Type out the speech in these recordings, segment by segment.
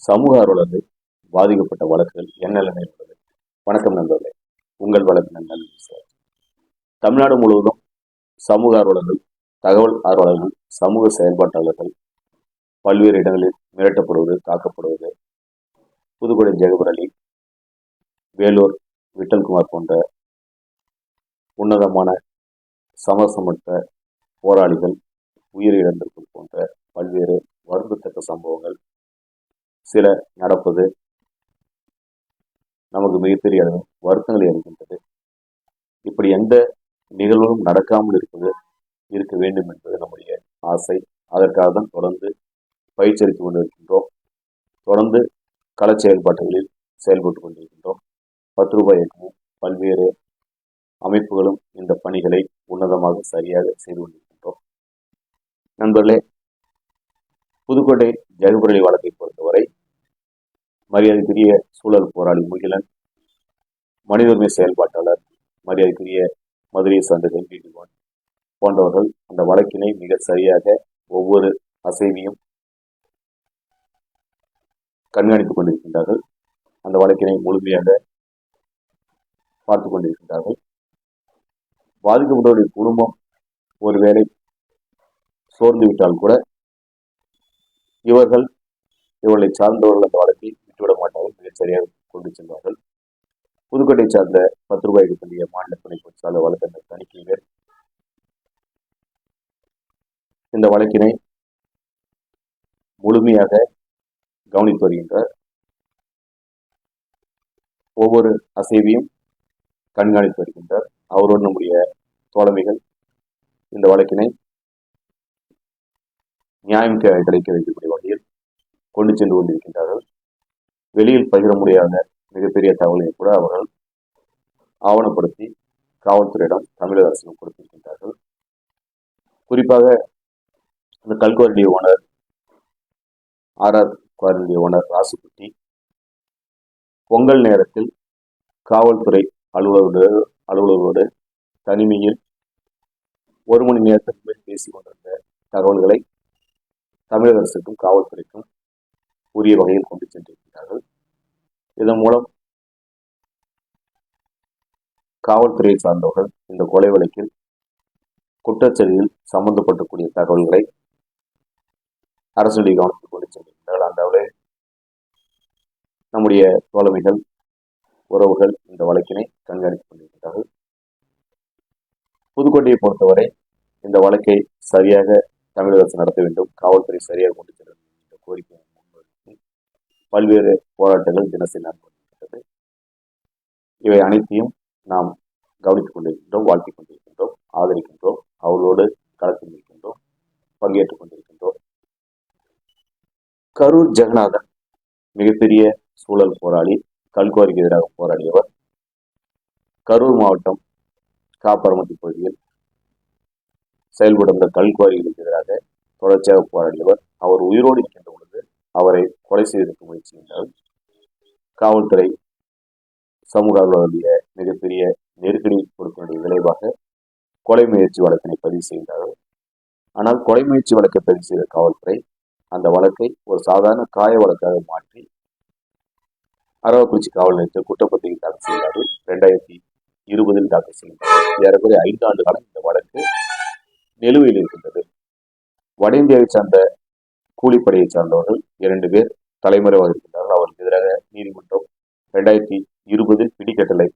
சமூக ஆர்வலர்கள் பாதிக்கப்பட்ட வழக்குகள் என்ன நிலைமையில் உள்ளது? வணக்கம் நண்பர்களே. உங்கள் வழக்கு நண்பன் சார். தமிழ்நாடு முழுவதும் சமூக ஆர்வலர்கள் தகவல் ஆர்வலர்கள் சமூக செயல்பாட்டாளர்கள் பல்வேறு இடங்களில் மிரட்டப்படுவது தாக்கப்படுவது. புதுக்கோட்டை ஜெகபர் அலி வேலூர் விட்டல்குமார் போன்ற உன்னதமான சமரசமற்ற போராளிகள் உயிரிழந்திருப்பது போன்ற பல்வேறு வருந்தத்தக்க சம்பவங்கள் சில நடப்பது நமக்கு மிகப்பெரிய அளவு வருத்தங்களை அளிக்கின்றது. இப்படி எந்த நிகழ்வும் நடக்காமல் இருப்பது இருக்க வேண்டும் என்பது நம்முடைய ஆசை. அதற்காக தான் தொடர்ந்து பயிற்சி அளித்துக் கொண்டிருக்கின்றோம். தொடர்ந்து கள செயல்பாடுகளில் செயல்பட்டு கொண்டிருக்கின்றோம். பத்து ரூபாய் இயக்கமும் பல்வேறு அமைப்புகளும் இந்த பணிகளை உன்னதமாக சரியாக செய்து கொண்டிருக்கின்றோம். நண்பர்களே புதுக்கோட்டை ஜெகபுரளி வழக்கை மரியாதைக்குரிய சூழல் போராளி முகிலன் மனித உரிமை செயல்பாட்டாளர் மரியாதைக்குரிய மதுரையை சார்ந்த வெங்கடேவன் போன்றவர்கள் அந்த வழக்கினை மிக சரியாக ஒவ்வொரு அசைவையும் கண்காணித்துக் கொண்டிருக்கின்றார்கள். அந்த வழக்கினை முழுமையாக பார்த்து கொண்டிருக்கின்றார்கள். பாதிக்கப்பட்டவருடைய குடும்பம் ஒருவேளை சோர்ந்து விட்டால் கூட இவர்கள் இவர்களை சார்ந்தவர்கள் அந்த விட்டுவிட மாட்டார்கள் மிகச் சரியாக கொண்டு செல்வார்கள். புதுக்கோட்டை சார்ந்த பத்து ரூபாய் எடுக்கக்கூடிய மாநில துணை பொறிச்சாளர் வழக்கறிஞர் தணிக்கைவர் இந்த வழக்கினை முழுமையாக கவனித்து வருகின்றார். ஒவ்வொரு அசைவையும் கண்காணித்து வருகின்றார். அவரோடு நம்முடைய தோழமைகள் இந்த வழக்கினை நியாயம் கிடைக்க வைக்கக்கூடிய வகையில் கொண்டு சென்று கொண்டிருக்கின்றார்கள். வெளியில் பகிர முடியாத மிகப்பெரிய தகவலை கூட அவர்கள் ஆவணப்படுத்தி காவல்துறையிடம் தமிழக அரசிடம் கொடுத்திருக்கின்றார்கள். குறிப்பாக இந்த கல்குவாரிடி ஓனர் ஆர்ஆர் குவாரிடி ஓனர் ராசுக்குட்டி பொங்கல் நேரத்தில் காவல்துறை அலுவலரோடு அலுவலரோடு தனிமையில் ஒரு மணி நேரத்திற்கு மேல் பேசிக் கொண்டிருந்த தகவல்களை தமிழக அரசுக்கும் காவல்துறைக்கும் உரிய வகையில் கொண்டு சென்றிருக்கிறார்கள். இதன் மூலம் காவல்துறையை சார்ந்தவர்கள் இந்த கொலை வழக்கில் குற்றச்செயலில் சம்பந்தப்பட்டக்கூடிய தகவல்களை அரசுடைய கவனத்தில் கொண்டு சென்றிருக்கிறார்கள். அந்த அளவில் நம்முடைய தோழமைகள் உறவுகள் இந்த வழக்கினை கண்காணித்துக் கொண்டிருக்கிறார்கள். புதுக்கோட்டையை பொறுத்தவரை இந்த வழக்கை சரியாக தமிழக அரசு நடத்த வேண்டும். காவல்துறை சரியாக கொண்டு செல்ல வேண்டும் என்ற பல்வேறு போராட்டங்கள் தினசரி நடந்து இவை அனைத்தையும் நாம் கவனித்துக் கொண்டிருக்கின்றோம் வாழ்த்திக் கொண்டிருக்கின்றோம் ஆதரிக்கின்றோம் அவர்களோடு களத்தில் இருக்கின்றோம் பங்கேற்றுக் கொண்டிருக்கின்றோம். கரூர் ஜெகநாதன் மிகப்பெரிய சூழல் போராளி கல்குவாரிக்கு எதிராக போராடியவர். கரூர் மாவட்டம் காப்பரமட்டி பகுதியில் செயல்படும் கல்குவாரிகளுக்கு எதிராக தொடர்ச்சியாக போராடியவர். அவர் உயிரோடு இருக்கின்ற பொழுது அவரை கொலை செய்வதற்கு முயற்சி காவல்துறை சமூக ஆர்வலர்களுடைய மிகப்பெரிய நெருக்கடி கொடுப்பதனுடைய விளைவாக கொலை முயற்சி வழக்கினை பதிவு செய்தார்கள் ஆனால் கொலை முயற்சி வழக்கை பதிவு செய்த காவல்துறை அந்த வழக்கை ஒரு சாதாரண காய வழக்காக மாற்றி அரவக்குறிச்சி காவல் நிலையத்தில் குற்றப்பத்திரிகை தாக்கல் செய்தார்கள். ரெண்டாயிரத்தி இருபதில் தாக்கல் செய்தார் ஏறக்குறைய ஐந்து ஆண்டு காலம் இந்த வழக்கு நிலுவையில் இருக்கின்றது. வட இந்தியாவை சார்ந்த கூலிப்படையை சார்ந்தவர்கள் இரண்டு பேர் தலைமறைவாக இருக்கின்றார்கள் அவருக்கு எதிராக நீதிமன்றம் ரெண்டாயிரத்தி இருபது பிடிக்கட்டளை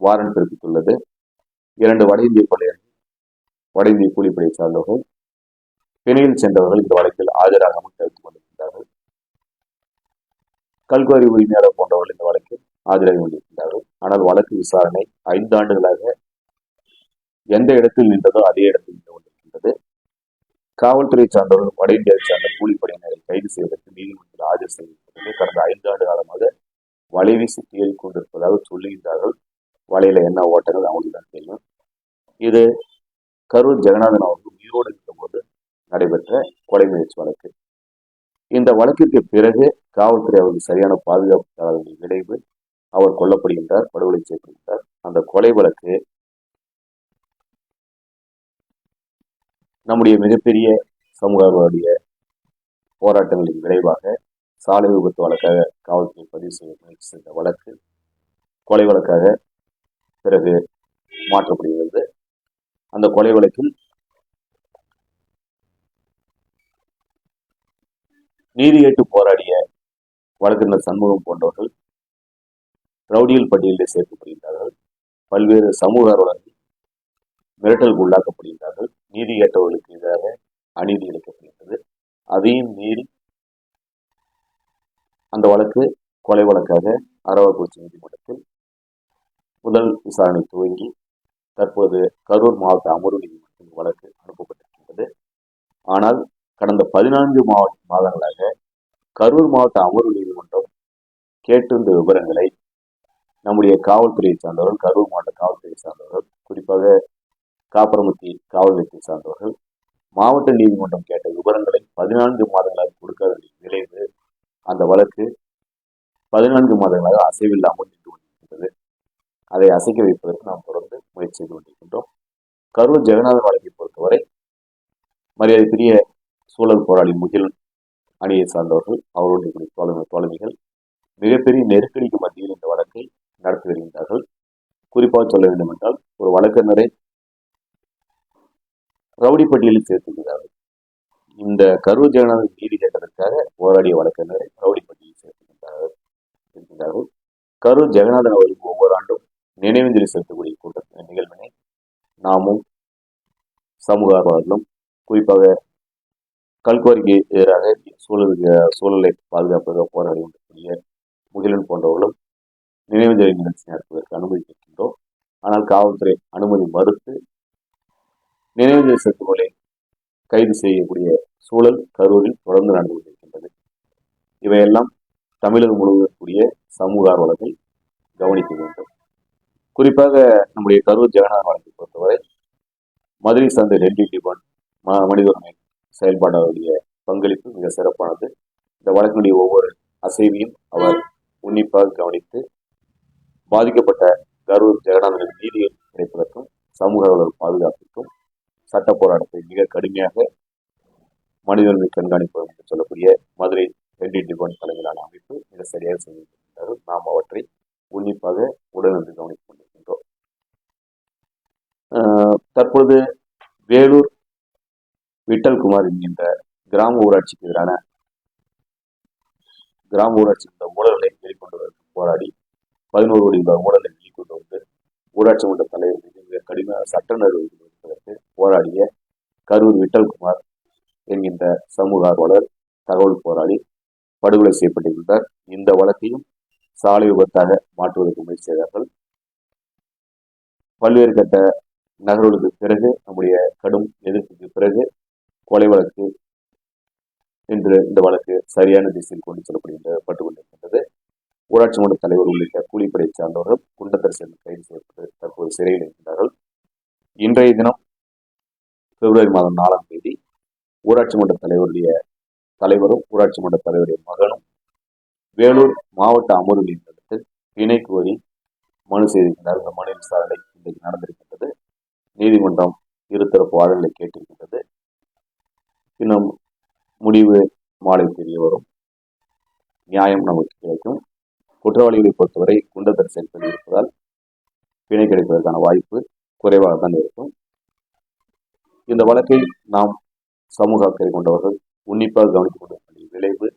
வாரண்ட் பிறப்பித்துள்ளது. இரண்டு வட இந்திய கொள்ளையர்கள் வட இந்திய கூலிப்படையை சார்ந்தவர்கள் பிணையில் சென்றவர்கள் இந்த வழக்கில் ஆஜராகாமல் தடுத்துக் கொண்டிருக்கிறார்கள். கல்குவாரி உரிமையாளர் போன்றவர்கள் இந்த வழக்கில் ஆஜராகி கொண்டிருக்கிறார்கள். ஆனால் வழக்கு விசாரணை ஐந்து ஆண்டுகளாக எந்த இடத்தில் நின்றதோ அதே இடத்தில் நின்று கொண்டிருக்கின்றது. காவல்துறை சார்ந்தவர்கள் வட இந்தியாவை சார்ந்த கூலிப்படையினரை கைது செய்வதற்கு நீதிமன்றத்தில் ஆஜர் செய்திருக்கிறது கடந்த ஐந்து ஆண்டு காலமாக வலைவீசி தேடிக் கொண்டிருப்பதாக சொல்லுகின்றார்கள். வலையில என்ன ஓட்டங்கள் அவங்களுக்கு தான் தெரியும். இது கரூர் ஜெகநாதன் அவர்கள் உயிரோடு இருந்தபோது நடைபெற்ற கொலை முயற்சி வழக்கு. இந்த வழக்கிற்கு பிறகு காவல்துறை அவருக்கு சரியான பாதுகாப்பு தராததன் விளைவு அவர் கொல்லப்படுகின்றார் படுகொலை செய்யப்படுகின்றார். அந்த கொலை வழக்கு நம்முடைய மிகப்பெரிய சமூகவாதிய போராட்டங்களின் விளைவாக சாலை விபத்து வழக்காக காவல்துறை பதிவு செய்ய முயற்சி செய்த வழக்கு கொலை வழக்காக பிறகு மாற்றப்படுகிறது. அந்த கொலை வழக்கில் நீதி கேட்டு போராடிய வழக்கறிஞர் சண்முகம் போன்றவர்கள் ரவுடியல் பட்டியலில் சேர்க்கப்படுகின்றார்கள். பல்வேறு சமூக ஆர்வலர்கள் மிரட்டலுக்கு உள்ளாக்கப்படுகிறார்கள் நீதி கேட்டவர்களுக்கு எதிராக அநீதி இழைக்கப்படுகிறது அதையும் மீறி அந்த வழக்கு கொலை வழக்காக அரவக்குறிச்சி நீதிமன்றத்தில் முதல் விசாரணை துவங்கி தற்போது கரூர் மாவட்ட அமர்வு நீதிமன்றத்தில் வழக்கு அனுப்பப்பட்டிருக்கின்றது. ஆனால் கடந்த பதினான்கு மாவட்ட மாதங்களாக கரூர் மாவட்ட அமர்வு நீதிமன்றம் கேட்டிருந்த விவரங்களை நம்முடைய காவல்துறையை சார்ந்தவர்கள் கரூர் மாவட்ட காவல்துறையை சார்ந்தவர்கள் குறிப்பாக காப்பரமுத்தி காவல் நிலையத்தை சார்ந்தவர்கள் மாவட்ட நீதிமன்றம் கேட்ட விவரங்களை பதினான்கு மாதங்களாக கொடுக்காத விளைவு அந்த வழக்கு பதினான்கு மாதங்களாக அசைவில்லாமல் நின்று கொண்டிருக்கின்றது. அதை அசைக்க வைப்பதற்கு நாம் தொடர்ந்து முயற்சி செய்து கொண்டிருக்கின்றோம். கரூர் ஜெகநாதன் வழக்கை பொறுத்தவரை மரியாதைக்குரிய சூழல் போராளி முகில் அணியை சார்ந்தவர்கள் அவர்களுடைய தோழமை தோழமைகள் மிகப்பெரிய நெருக்கடிக்கு மத்தியில் இந்த வழக்கை நடத்தி வருகின்றார்கள். குறிப்பாக சொல்ல வேண்டும் என்றால் ஒரு வழக்கறிஞரை ரவுடி பட்டியலில் சேர்த்துக்கிறார்கள் இந்த கரூர் ஜெகநாதன் நீதி கேட்டதற்காக போராடிய வழக்கறிஞரை ரவுடி பட்டியலில் சேர்த்துக்கின்றார்கள் இருக்கின்றார்கள் கரூர் ஜெகநாதன் அவருக்கு ஒவ்வொரு ஆண்டும் நினைவஞ்சலி செலுத்தக்கூடிய கூட்ட நிகழ்வினை நாமும் சமூக ஆர்வலர்களும் குறிப்பாக கல்குவாரிக்கு எதிராக சூழல் சூழலை பாதுகாப்பதாக போராடி கொண்டிருக்கூடிய முகிலன் போன்றவர்களும் நினைவஞ்சலி நிகழ்ச்சி நடத்துவதற்கு அனுமதி கேட்கின்றோம். ஆனால் காவல்துறை அனுமதி மறுத்து நினைவஞ்சலி செலுத்துவோரை கைது செய்யக்கூடிய சூழல் கரூரில் தொடர்ந்து நடந்து கொண்டிருக்கின்றது. இவையெல்லாம் தமிழகம் முழுவதற்குரிய சமூக ஆர்வலர்கள் கவனிக்க வேண்டும். குறிப்பாக நம்முடைய கரூர் ஜெகநாதன் வழக்கை பொறுத்தவரை மதுரை சார்ந்த டெல்லி டிபான் மனித உரிமை செயல்பாடுடைய பங்களிப்பு மிக சிறப்பானது. இந்த வழக்கினுடைய ஒவ்வொரு அசைவையும் அவர் உன்னிப்பாக கவனித்து பாதிக்கப்பட்ட கரூர் ஜெகநாதனின் நீதியை கிடைப்பதற்கும் சமூக ஆர்வலர் பாதுகாப்பிற்கும் சட்ட போராட்டத்தை மிக கடுமையாக மனித உரிமை கண்காணிப்பு என்று சொல்லக்கூடிய மதுரை டெல்லி டிபான் தலைமையிலான அமைப்பு மிக சரியாக செய்திருக்கிறார்கள் நாம் அவற்றை உன்னிப்பாக உடனிருந்து கவனித்துக் கொண்டிருக்கின்றோம். தற்பொழுது வேலூர் விட்டல்குமார் என்கின்ற கிராம ஊராட்சிக்கு எதிரான கிராம ஊராட்சி இந்த ஊழலை வெளிக்கொண்டு வருவதற்கு போராடி பதினோரு கோடி ரூபாய் ஊழலை வெளிக்கொண்டு வந்து ஊராட்சி மன்ற தலைவர் மீது மிக கடுமையான சட்ட நடவடிக்கை எடுப்பதற்கு போராடிய கரூர் விட்டல்குமார் என்கின்ற சமூக ஆர்வலர் தகவல் போராடி படுகொலை செய்யப்பட்டிருந்தார் இந்த வழக்கையும் சாலை விபத்தாக மாற்றுவதற்கு முயற்சி செய்தார்கள். பல்வேறு கட்ட நகர்வுகளுக்கு பிறகு நம்முடைய கடும் எதிர்ப்புக்கு பிறகு கொலை வழக்கு என்று இந்த வழக்கு சரியான திசையில் கொண்டு செல்லப்படுகின்ற பட்டு கொண்டிருக்கின்றது ஊராட்சி மன்ற தலைவர் உள்ளிட்ட கூலிப்படை சார்ந்தவர்கள் குண்டத்தரசன் கைது செய்யப்பட்டு தற்போது சிறையில் இருக்கின்றார்கள். இன்றைய தினம் பிப்ரவரி மாதம் நாலாம் தேதி ஊராட்சி மன்ற தலைவருடைய தலைவரும் ஊராட்சி மன்ற தலைவருடைய மகனும் வேலூர் மாவட்ட அமர்வு நீதிமன்றத்தில் இணை கோரி மனு செய்திருக்கிறார். இந்த மனு விசாரணை இன்றைக்கு நடந்திருக்கின்றது. நீதிமன்றம் இருதரப்பு வாதங்களை கேட்டிருக்கின்றது. இன்னும் முடிவு மாலை தெரிய வரும். நியாயம் நமக்கு கிடைக்கும். குற்றவாளிகளை பொறுத்தவரை குண்டத்தர் செயல்பட்டு இருப்பதால் பிணை கிடைப்பதற்கான வாய்ப்பு குறைவாக தான் இருக்கும். இந்த வழக்கை நாம் சமூக அக்கறை கொண்டவர்கள் உன்னிப்பாக கவனித்துக் கொண்டிருக்கின்ற விளைவு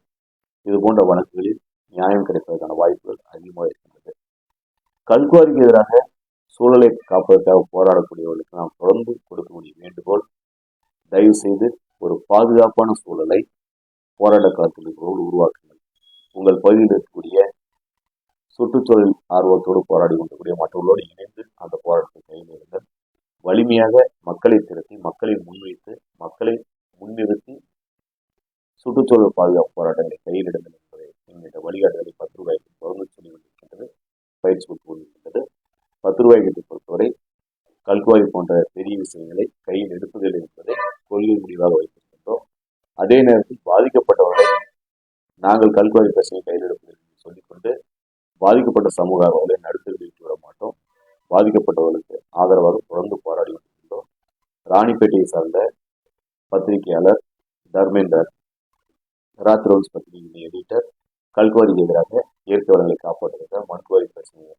இது போன்ற வழக்குகளில் நியாயம் கிடைப்பதற்கான வாய்ப்புகள் அதிகமாக இருக்கின்றது. கல்குவாரிக்கு எதிராக சூழலை காப்பதற்காக போராடக்கூடியவர்களுக்கு நாம் தொடர்ந்து கொடுக்கக்கூடிய வேண்டுகோள் தயவு செய்து ஒரு பாதுகாப்பான சூழலை போராட்ட காலத்தில் உருவாக்குங்கள். உங்கள் பகுதியில் இருக்கக்கூடிய சுற்றுச்சூழல் ஆர்வத்தோடு போராடி கொண்டக்கூடிய மற்றவர்களோடு இணைந்து அந்த போராட்டத்தை கையில் வலிமையாக மக்களை திரட்டி மக்களை முன்வைத்து மக்களை முன்னிறுத்தி சுற்றுச்சூழல் பாதுகாப்பு போராட்டங்களை கையிலிடுங்கள் என்பதை என்கின்ற வழிகாட்டுதலை பத்து ரூபாய்க்கு தொடர்ந்து சொல்லி கொண்டிருக்கின்றது பயிற்சி கொடுத்து கொண்டிருக்கின்றது. பத்து ரூபாய்க்கு பொறுத்தவரை கல்குவாரி போன்ற பெரிய விஷயங்களை கையில் எடுப்பதில்லை என்பதை கொள்கை முடிவாக வைத்திருக்கின்றோம். அதே நேரத்தில் பாதிக்கப்பட்டவர்களை நாங்கள் கல்குவாரி பிரச்சனை கையில் எடுப்பதில்லை சொல்லிக்கொண்டு பாதிக்கப்பட்ட சமூக அவர்களை நடுத்தருக்கு விட்டு விட மாட்டோம். பாதிக்கப்பட்டவர்களுக்கு தொடர்ந்து போராடி கொண்டிருக்கின்றோம் ராணிப்பேட்டையை சார்ந்த பத்திரிகையாளர் தர்மேந்தர் ராத்ரோன்ஸ் பத்திரிகையின் எடிட்டர் கல்குவாரிக்கு எதிராக இயற்கை வளங்களை காப்பாற்றுவதற்காக மண்குவாரி பிரச்சனையை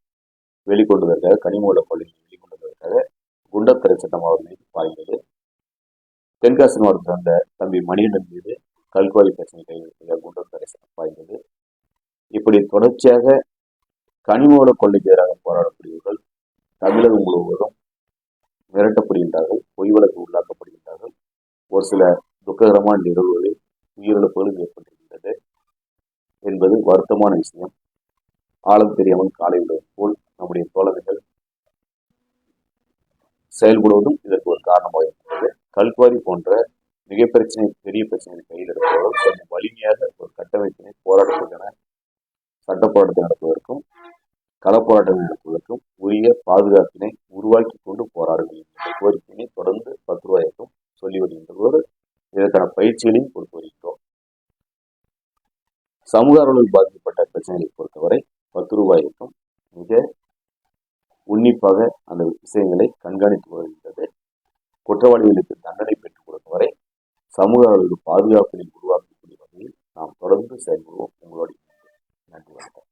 வெளிக்கொண்டு வருவதற்காக கனிமூல கொள்கையை வெளிக்கொண்டு வருவதற்காக குண்டத்தரை சட்டம் அவர் மீது பாய்ந்தது. தென்காசி மாவட்டத்தில் சார்ந்த தம்பி மணிகண்டன் மீது கல்குவாரி பிரச்சனை கைவிட்டதாக குண்டத்தரை சட்டம் பாய்ந்தது. இப்படி தொடர்ச்சியாக கனிமூல கொள்ளைக்கு எதிராக போராடக்கூடியவர்கள் தமிழகம் முழுவதும் மிரட்டப்படுகின்றார்கள் பொய் வழக்கு உள்ளாக்கப்படுகின்றார்கள். ஒரு சில துக்ககரமான நிகழ்வுகளில் உயிரிழப்புகளும் ஏற்பட்டிருக்கின்றது என்பது வருத்தமான விஷயம். ஆழம் தெரியாமல் காலை விடுவது போல் நம்முடைய தோழர்கள் செயல்படுவதும் இதற்கு ஒரு காரணமாக இருக்கிறது கல்குவாரி போன்ற மிக பிரச்சனை பெரிய பிரச்சனை கையில் எடுப்பவர்கள் கொஞ்சம் வலிமையாக ஒரு கட்டமைப்பினை போராட்டத்துக்கான சட்ட போராட்டத்தை நடத்துவதற்கும் களப்போராட்டம் நடத்துவதற்கும் உரிய பாதுகாப்பினை உருவாக்கி கொண்டு போராடுங்கள் என்ற கோரிக்கையினை தொடர்ந்து பத்து ரூபாய்க்கும் சொல்லி வருகின்றதோடு இதற்கான பயிற்சிகளையும் கொடுத்து வருகின்றோம். சமூக அளவில் பாதிக்கப்பட்ட பிரச்சனைகளை பொறுத்தவரை பத்து ரூபாய்க்கும் மிக உன்னிப்பாக அந்த விஷயங்களை கண்காணித்து வருகின்றது. குற்றவாளிகளுக்கு தண்டனை பெற்றுக் கொடுத்தவரை சமூக அளவில் பாதுகாப்பினை உருவாக்கக்கூடிய வகையில் நாம் தொடர்ந்து செயல்படுவோம். உங்களுடைய நன்றி வணக்கம்.